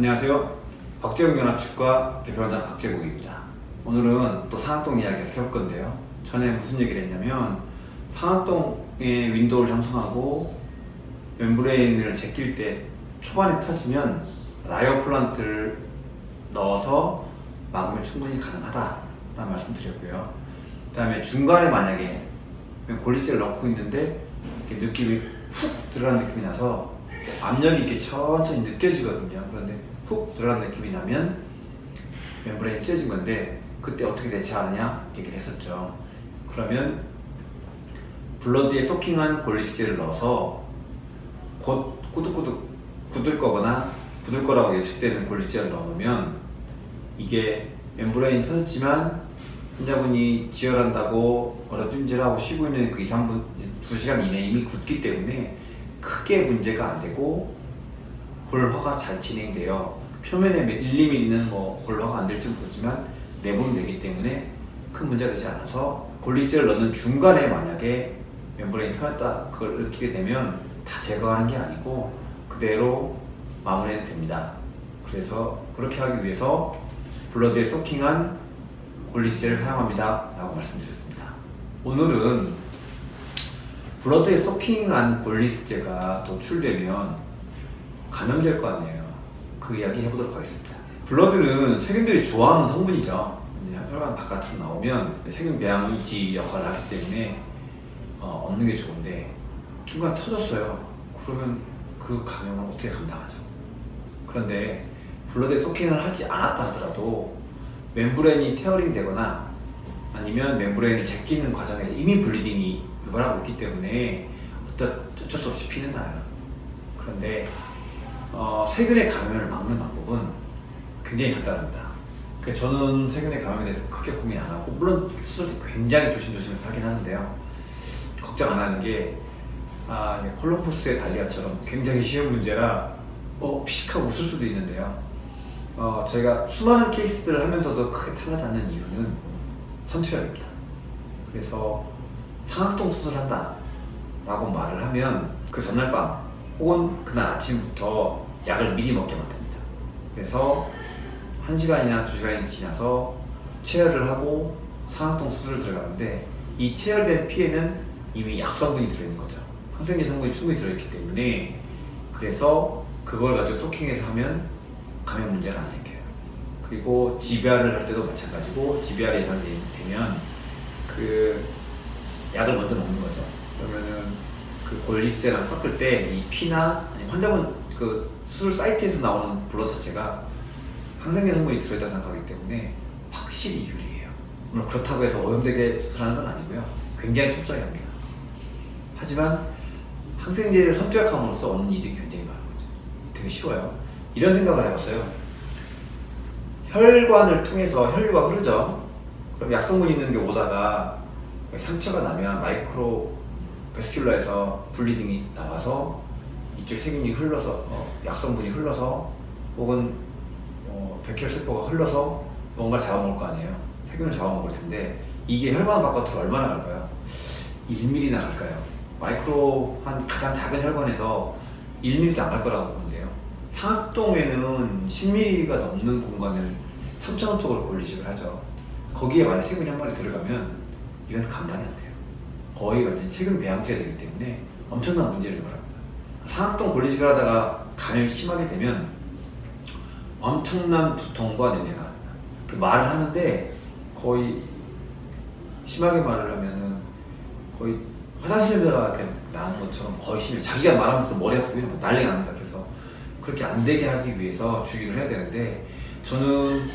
안녕하세요. 박재웅 연합 측과 대표원장 박재국입니다. 오늘은 또 상학동 이야기 계속 해볼 건데요. 전에 무슨 얘기를 했냐면 상학동의 윈도우를 형성하고 멤브레인을 제낄 때 초반에 터지면 라이어 플란트를 넣어서 막으면 충분히 가능하다라는 말씀 드렸고요. 그 다음에 중간에 만약에 골리지를 넣고 있는데 이렇게 느낌이 훅 들어가는 느낌이 나서 압력이 이렇게 천천히 느껴지거든요. 그런데 훅 들어가는 느낌이 나면 멤브레인이 찢어진 건데 그때 어떻게 대처하느냐 얘기를 했었죠. 그러면 블러드에 소킹한 골리시제를 넣어서 곧 꾸덕꾸덕 굳을 거거나 굳을 거라고 예측되는 골리시제를 넣으면 이게 멤브레인 터졌지만 환자분이 지혈한다고 어렵찜질하고 쉬고 있는 그 2, 3분, 2시간 이내에 이미 굳기 때문에 크게 문제가 안 되고 골화가 잘 진행돼요. 표면에 1, 2mm는 뭐 골화가 안 될지 모르지만 내부는 되기 때문에 큰 문제가 되지 않아서 골리지를 넣는 중간에 만약에 멤브레인이 터졌다 그걸 느끼게 되면 다 제거하는 게 아니고 그대로 마무리해도 됩니다. 그래서 그렇게 하기 위해서 블러드에 소킹한 골리시제를 사용합니다 라고 말씀드렸습니다. 오늘은 블러드에 소킹한 골리시제가 노출되면 감염될 거 아니에요. 그 이야기 해보도록 하겠습니다. 블러드는 세균들이 좋아하는 성분이죠. 혈관 바깥으로 나오면 세균 배양지 역할을 하기 때문에 어, 없는 게 좋은데 중간에 터졌어요. 그러면 그 감염을 어떻게 감당하죠? 그런데 블러드에 소킹을 하지 않았다 하더라도 멤브레인이 테어링 되거나 아니면 멤브레인을 제끼는 과정에서 이미 블리딩이 유발하고 있기 때문에 어쩔 수 없이 피는 나요. 그런데 어, 세균의 감염을 막는 방법은 굉장히 간단합니다. 그래서 저는 세균의 감염에 대해서 크게 고민 안 하고 물론 수술 때 굉장히 조심조심해서 하긴 하는데요. 걱정 안 하는 게 아, 콜럼버스의 달리아처럼 굉장히 쉬운 문제라 어, 피식하고 웃을 수도 있는데요. 어, 저희가 수많은 케이스들을 하면서도 크게 탈나지 않는 이유는 선투약입니다. 그래서 상악동 수술한다 라고 말을 하면 그 전날 밤 혹은 그날 아침부터 약을 미리 먹게 만듭니다. 그래서 1시간이나 2시간이 지나서 체열을 하고 상악동 수술을 들어가는데 이 체열된 피에는 이미 약 성분이 들어있는 거죠. 항생제 성분이 충분히 들어있기 때문에 그래서 그걸 가지고 소킹해서 하면 감염 문제가 안 생겨요. 그리고 GBR을 할 때도 마찬가지고 GBR 예상되면 그 약을 먼저 먹는 거죠. 그러면은 그 골리스제랑 섞을 때 이 피나 아니 환자분 그 수술 사이트에서 나오는 블러 자체가 항생제 성분이 들어있다 생각하기 때문에 확실히 유리해요. 물론 그렇다고 해서 오염되게 수술하는 건 아니고요. 굉장히 철저히 합니다. 하지만 항생제를 선투약함으로써 얻는 이득이 굉장히 많은 거죠. 되게 쉬워요. 이런 생각을 해봤어요. 혈관을 통해서 혈류가 흐르죠. 그럼 약성분 있는 게 오다가 상처가 나면 마이크로 베스큘라에서 블리딩이 나와서 이쪽 세균이 흘러서 어, 약성분이 흘러서 혹은 어, 백혈 세포가 흘러서 뭔가를 잡아먹을 거 아니에요. 세균을 잡아먹을 텐데 이게 혈관 바깥으로 얼마나 갈까요? 1mm 나 갈까요? 마이크로 한 가장 작은 혈관에서 1mm도 안 갈 거라고 보는데요. 상악동에는 10mm가 넘는 공간을 3차원 쪽으로 골리식을 하죠. 거기에 만약 세균이 한 마리 들어가면 이건 감당이 안 돼요. 거의 완전 세균 배양제가 되기 때문에 엄청난 문제를 유발합니다. 상악동 골리식을 하다가 감염이 심하게 되면 엄청난 두통과 냄새가 납니다. 그 말을 하는데 거의 심하게 말을 하면은 거의 화장실 냄새가 나는 것처럼 거의 심해. 자기가 말하면서 머리 아프고 막 난리가 납니다. 그래서 그렇게 안 되게 하기 위해서 주의를 해야 되는데 저는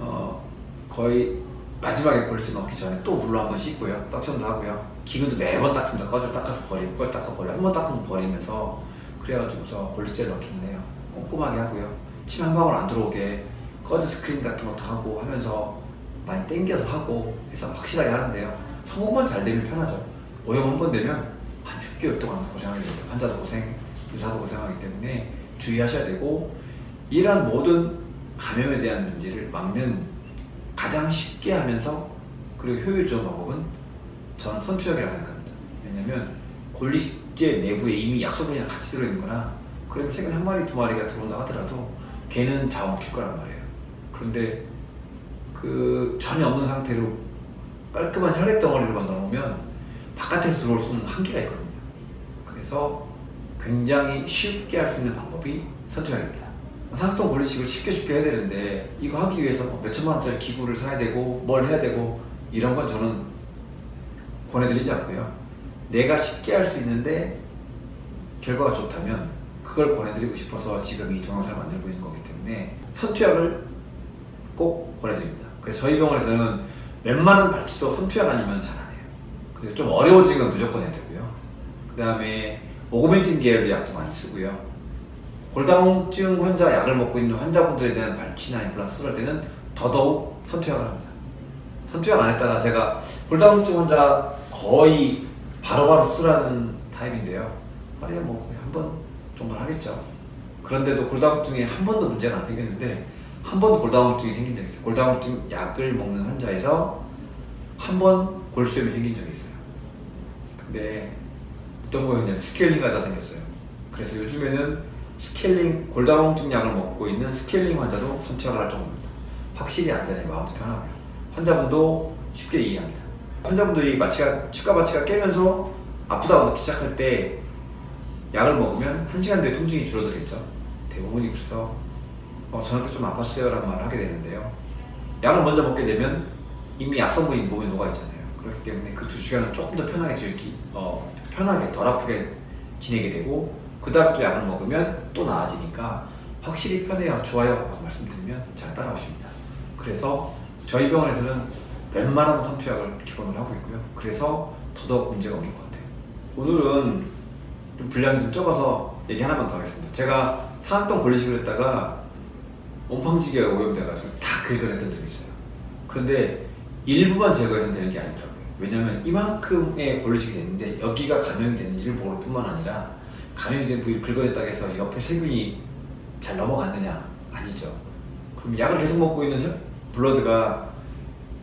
어 거의 마지막에 골치 넣기 전에 또 물로 한번 씻고요. 석션도 하고요. 기근도 매번 닦습니다. 꺼져 닦아서 버리고 그걸 닦아 버리고 한 번 닦으면 버리면서 그래가지고서 골리제를 넣기는 해요. 꼼꼼하게 하고요. 침 한 방울 안 들어오게 꺼즈 스크린 같은 것도 하고 하면서 많이 땡겨서 하고 해서 확실하게 하는데요. 성공만 잘 되면 편하죠. 오염 한 번 되면 한 6개월 동안 고생하게 됩니다. 환자도 고생, 의사도 고생하기 때문에 주의하셔야 되고 이러한 모든 감염에 대한 문제를 막는 가장 쉽게 하면서 그리고 효율 좋은 방법은 저는 선투약이라고 생각합니다. 왜냐면 골리제 내부에 이미 약성분이랑 같이 들어있는 거나 그러면 세균 한 마리 두 마리가 들어온다 하더라도 걔는 잡아먹힐 거란 말이에요. 그런데 그 전혀 없는 상태로 깔끔한 혈액 덩어리로만 넣으면 바깥에서 들어올 수는 한계가 있거든요. 그래서 굉장히 쉽게 할 수 있는 방법이 선투약입니다. 상악동 골리식을 쉽게 쉽게 해야 되는데 이거 하기 위해서 뭐 몇천만 원짜리 기구를 사야 되고 뭘 해야 되고 이런 건 저는 권해드리지 않고요. 내가 쉽게 할 수 있는데 결과가 좋다면 그걸 권해드리고 싶어서 지금 이 동영상을 만들고 있는 거기 때문에 선투약을 꼭 권해드립니다. 그래서 저희 병원에서는 웬만한 발치도 선투약 아니면 잘 안 해요. 그래서 좀 어려워진 건 무조건 해야 되고요. 그 다음에 오그멘틴 계열의 약도 많이 쓰고요. 골다공증 환자 약을 먹고 있는 환자분들에 대한 발치나 임플란트 수술할 때는 더더욱 선투약을 합니다. 선투약 안 했다가 제가 골다공증 환자 거의 바로바로 수술하는 타입인데요. 하루에 뭐 거의 한번 정도는 하겠죠. 그런데도 골다공증에 한 번도 문제가 안 생겼는데 한 번 골다공증이 생긴 적이 있어요. 골다공증 약을 먹는 환자에서 한 번 골수염이 생긴 적이 있어요. 근데 어떤 거였냐면 스케일링 하다 생겼어요. 그래서 요즘에는 스케일링 골다공증 약을 먹고 있는 스케일링 환자도 선택을 할 정도입니다. 확실히 안전해 마음도 편하고요. 환자분도 쉽게 이해합니다. 환자분들이 마취가 치과 마취가 깨면서 아프다고 느끼기 시작할 때 약을 먹으면 한 시간 뒤에 통증이 줄어들겠죠. 대부분이 그래서 어, 저한테 좀 아팠어요라는 말을 하게 되는데요. 약을 먼저 먹게 되면 이미 약 성분이 몸에 녹아 있잖아요. 그렇기 때문에 그 두 시간은 조금 더 편하게 즐기, 어, 편하게 덜 아프게 지내게 되고 그 다음 또 약을 먹으면 또 나아지니까 확실히 편해요, 좋아요 말씀드리면 잘 따라오십니다. 그래서 저희 병원에서는 웬만하면 선투약을 기본으로 하고 있고요. 그래서 더더욱 문제가 없는 것 같아요. 오늘은 좀 분량이 좀 적어서 얘기 하나만 더 하겠습니다. 제가 산악동 권리식을 했다가 옴팡지게가 오염돼가지고 다 긁어냈던 적이 있어요. 그런데 일부만 제거해서는 되는 게 아니더라고요. 왜냐면 이만큼의 권리식이 됐는데 여기가 감염이 됐는지를 모를 뿐만 아니라 감염된 부위를 긁어냈다고 해서 옆에 세균이 잘 넘어갔느냐? 아니죠. 그럼 약을 계속 먹고 있는 혈- 블러드가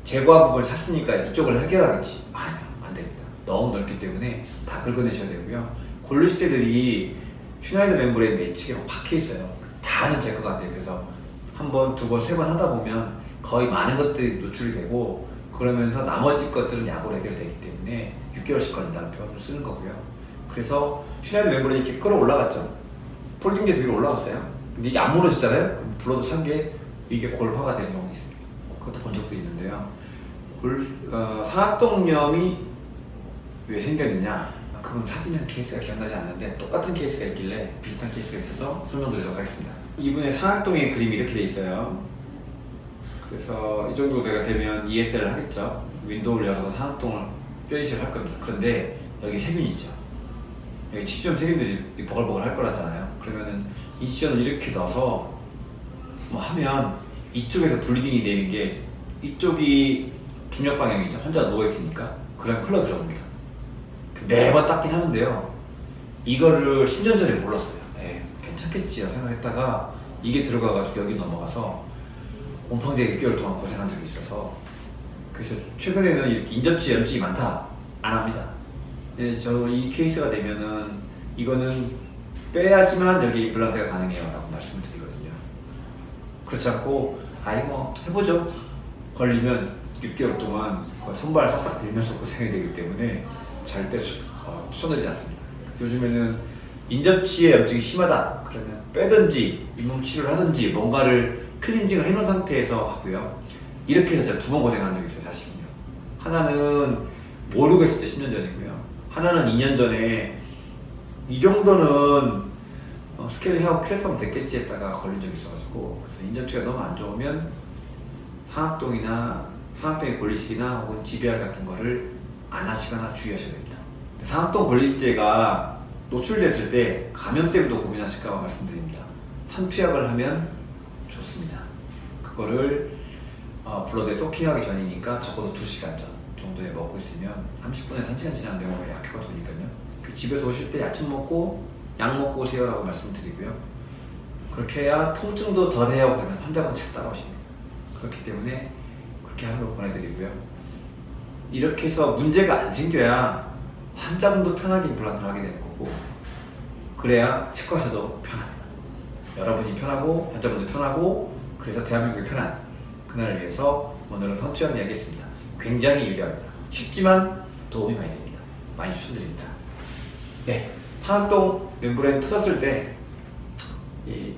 제거한 부분을 찼으니까 이쪽을 해결하겠지? 아니요, 안 됩니다. 너무 넓기 때문에 다 긁어내셔야 되고요. 골류시제들이 슈나이드 멤브레인 매치게 막 박혀 있어요. 다는 제거가 안 돼요. 그래서 한 번, 두 번, 세 번 하다 보면 거의 많은 것들이 노출이 되고 그러면서 나머지 것들은 약으로 해결되기 때문에 6개월씩 걸린다는 표현을 쓰는 거고요. 그래서 슈나이드 멤브레인이 이렇게 끌어올라갔죠. 폴딩돼서 위로 올라갔어요. 근데 이게 안 무너지잖아요. 그럼 불어도 찬게 이게 골화가 되는 경우도 있습니다. 그것도 본 적도 있는데요. 골, 어, 상악동염이 왜 생겼느냐? 그건 사진이랑 케이스가 기억나지 않는데 똑같은 케이스가 있길래 비슷한 케이스가 있어서 설명드리도록 하겠습니다. 이분의 상악동의 그림이 이렇게 돼 있어요. 그래서 이 정도 되면 ESL을 하겠죠. 윈도우를 열어서 상악동을 뼈 이식을 할 겁니다. 그런데 여기 세균이 있죠. 치주염 세균들이 버글버글 할 거라잖아요. 그러면은 이시전을 이렇게 넣어서 뭐 하면 이쪽에서 블리딩이 내는 게 이쪽이 중력 방향이죠. 환자가 누워 있으니까 그럼 흘러 들어갑니다. 그 매번 닦긴 하는데요. 이거를 10년 전에 몰랐어요. 에 괜찮겠지요 생각했다가 이게 들어가가지고 여기 넘어가서 옴팡제 6개월 동안 고생한 적이 있어서 그래서 최근에는 이렇게 인접지 염증이 많다 안 합니다. 예, 저이 케이스가 되면은 이거는 빼야지만 여기 임플란트가 가능해요 라고 말씀을 드리거든요. 그렇지 않고 아이 뭐 해보죠. 걸리면 6개월 동안 손발 싹싹 밀면서 고생이 되기 때문에 절대 추, 어, 추천드리지 않습니다. 요즘에는 인접치의 염증이 심하다 그러면 빼든지 잇몸 치료를 하든지 뭔가를 클렌징을 해놓은 상태에서 하고요. 이렇게 해서 제가 두 번 고생한 적이 있어요 사실은요. 하나는 모르고 했을 때 10년 전이고요. 하나는 2년 전에 이 정도는 어, 스케일 헤어 큐레터면 됐겠지 했다가 걸린 적이 있어가지고 그래서 인접치가 너무 안 좋으면 상악동이나 상악동의 권리식이나 혹은 GBR 같은 거를 안 하시거나 주의하셔야 됩니다. 상악동 권리식제가 노출됐을 때 감염 때문에 고민하실까 봐 말씀드립니다. 산투약을 하면 좋습니다. 그거를 어, 블러드에 소킹하기 전이니까 적어도 2시간 전 정도에 먹고 있으면 30분에서 1시간 지나면 내 몸에 약효가 도니까요. 그 집에서 오실 때 야채 먹고 약 먹고 오세요라고 말씀드리고요. 그렇게 해야 통증도 덜해요. 그러면 환자분 잘 따라오십니다. 그렇기 때문에 그렇게 하는 걸 권해드리고요. 이렇게 해서 문제가 안 생겨야 환자분도 편하게 임플란트를 하게 되는 거고 그래야 치과에서도 편합니다. 여러분이 편하고 환자분들 편하고 그래서 대한민국이 편한 그날을 위해서 오늘은 선투형 이야기했습니다. 굉장히 유리합니다. 쉽지만 도움이 많이 됩니다. 많이 추천드립니다. 네, 산악동 멤브레인 터졌을 때 이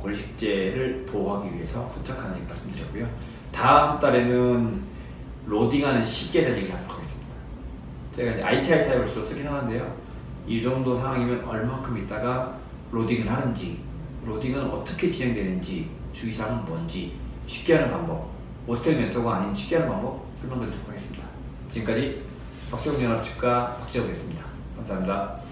골식제를 보호하기 위해서 소착하는 얘기 말씀드렸고요. 다음 달에는 로딩하는 시기에 대한 얘기를 하도록 하겠습니다. 제가 이제 ITI 타입을 주로 쓰긴 하는데요. 이 정도 상황이면 얼마큼 있다가 로딩을 하는지, 로딩은 어떻게 진행되는지, 주의사항은 뭔지 쉽게 하는 방법, 오스텔 멘토가 아닌 쉽게 하는 방법 설명드리도록 하겠습니다. 지금까지 박재훈 연합측과 박재훈이었습니다. 감사합니다.